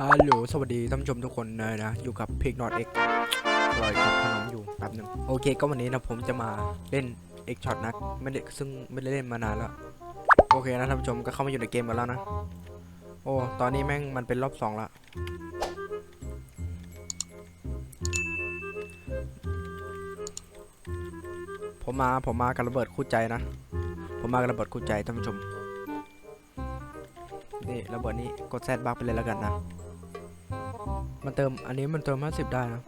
ฮัลโหล สวัสดีท่านผู้ชมทุกคนเลยนะ อยู่กับพิกนอตเอ็กรอยกับขนมอยู่แป๊บหนึ่งโอเค ก็วันนี้นะผมจะมาเล่นเอ็กช็อตนะไม่ได้ซึ่งไม่ได้เล่นมานานแล้ว โอเคนะท่านผู้ชมก็เข้ามาอยู่ในเกมกันแล้วนะ โอ้ ตอนนี้แม่งมันเป็นรอบสองละ ผมมา ผมมากับระเบิดคู่ใจนะ ผมมากับระเบิดคู่ใจท่านผู้ชมนี่ระเบิดนี้กดแซดบักไปเลยแล้วกันนะ มันเติมอันนี้มันเติม 50 ได้นะ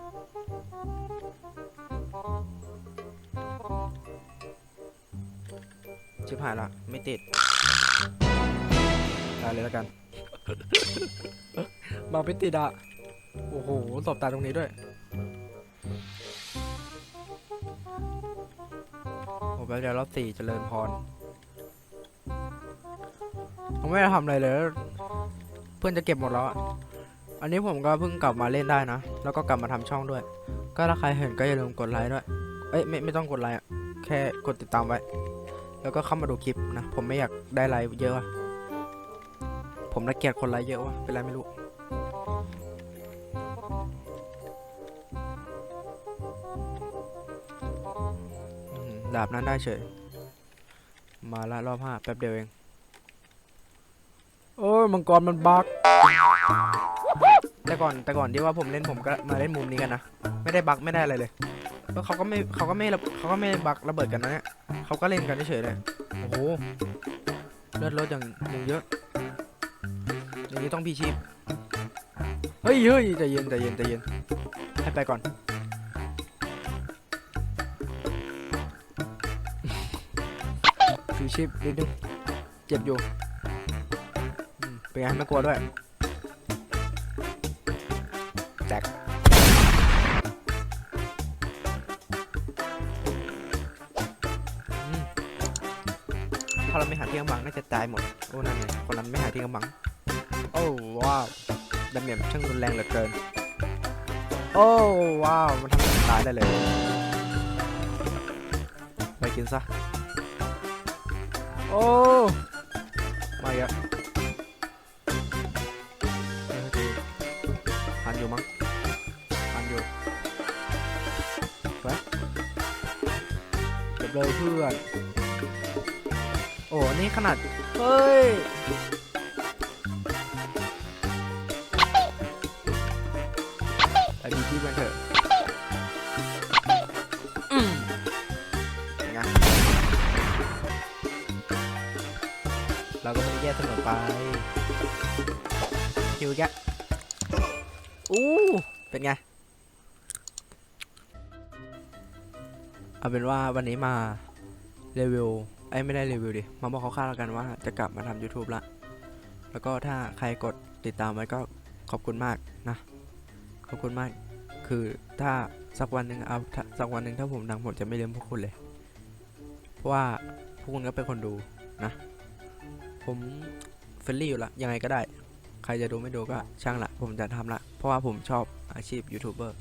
ชิบหายละ ไม่ติดได้เลยแล้วกัน มาไม่ติดอะโอ้โหตบตาตรงนี้ด้วยโอ้แป๊บเดียวรอบสี่เจริญพรผมไม่ได้ทำอะไรเลย เพื่อนจะเก็บหมดแล้วอะ อันนี้ผมก็เพิ่งกลับมาเล่นได้นะ แล้วก็กลับมาทำช่องด้วย ก็ถ้าใครเห็นก็อย่าลืมกดไลค์ด้วย เอ้ยไม่ไม่ต้องกดไลค์อะแค่กดติดตามไว้ แล้วก็เข้ามาดูคลิปนะ ผมไม่อยากได้ไลค์เยอะอะผมน่าเกียดคนไลค์เยอะวะเป็นไรไม่รู้ดาบนั้นได้เฉย มาละรอบห้าแป๊บเดียวเอง โอ้ยมังกรมันบัก แต่ก่อนแต่ก่อนที่ว่าผมเล่นผมก็มาเล่นมุมนี้กันนะไม่ได้บักไม่ได้อะไรเลยแล้วเขาก็ไม่เขาก็ไม่เขาก็ไม่บักระเบิดกันนะเนี่ยเขาก็เล่นกันเฉยเลยโอ้โหเลือดลดอย่างอย่างเยอะอย่างนี้ต้องพีชีพเฮ้ยเฮ้ยใจเย็นใจเย็นใจเย็นให้ไปก่อนพีชีพนิดนึงเจ็บอยู่เป็นไงไม่กลัวด้วย แตกอืมถ้าเราไม่หาที่กำบังน่าจะตายหมด โอ้นั่นไงคนนั้นไม่หาที่กำบัง โอ้ว้าวดาเมจช่างรุนแรงเหลือเกิน โอ้ว้าว มันทำให้ผมตายได้เลย ไปกินซะ โอ้ มาอีกแล้วเฮ้ยเฮ้ยหันอยู่มั้ง เลยเพื่อน โอ้นี่ขนาด เฮ้ย ไปดีที่มันเถอะอืมเป็นไงเราก็ไม่ได้แย่เสมอไปฮิวแกอู้เป็นไง เอาเป็นว่าวันนี้มารีวิวไอ้ไม่ได้รีวิวดิ มาบอกเขาวๆแล้วกันว่าจะกลับมาทำ YouTube ละ แล้วก็ถ้าใครกดติดตามไว้ก็ขอบคุณมากนะ ขอบคุณมาก คือถ้าสักวันหนึ่งเอาถ้าสักวันหนึ่งถ้าผมดังผมจะไม่ลืมพวกคุณเลย เพราะว่าพวกคุณก็เป็นคนดูนะ ผมเฟรนลี่อยู่ละ ยังไงก็ได้ ใครจะดูไม่ดูก็ช่างละ ผมจะทำละ เพราะว่าผมชอบอาชีพยูทูบเบอร์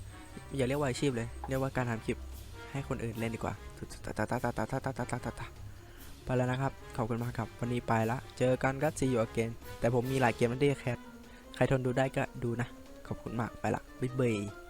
อย่าเรียกว่าอาชีพเลย เรียกว่าการทำคลิป ให้คนอื่นเล่นดีกว่าตาตาตาตาตาตาตาตาตาตาตาไปแล้วนะครับ ขอบคุณมากครับ วันนี้ไปละ เจอกันก็ซีอยู่อเกนแต่ผมมีหลายเกมนั่นที่แคทใครทนดูได้ก็ดูนะ ขอบคุณมาก ไปละ บ๊ายบาย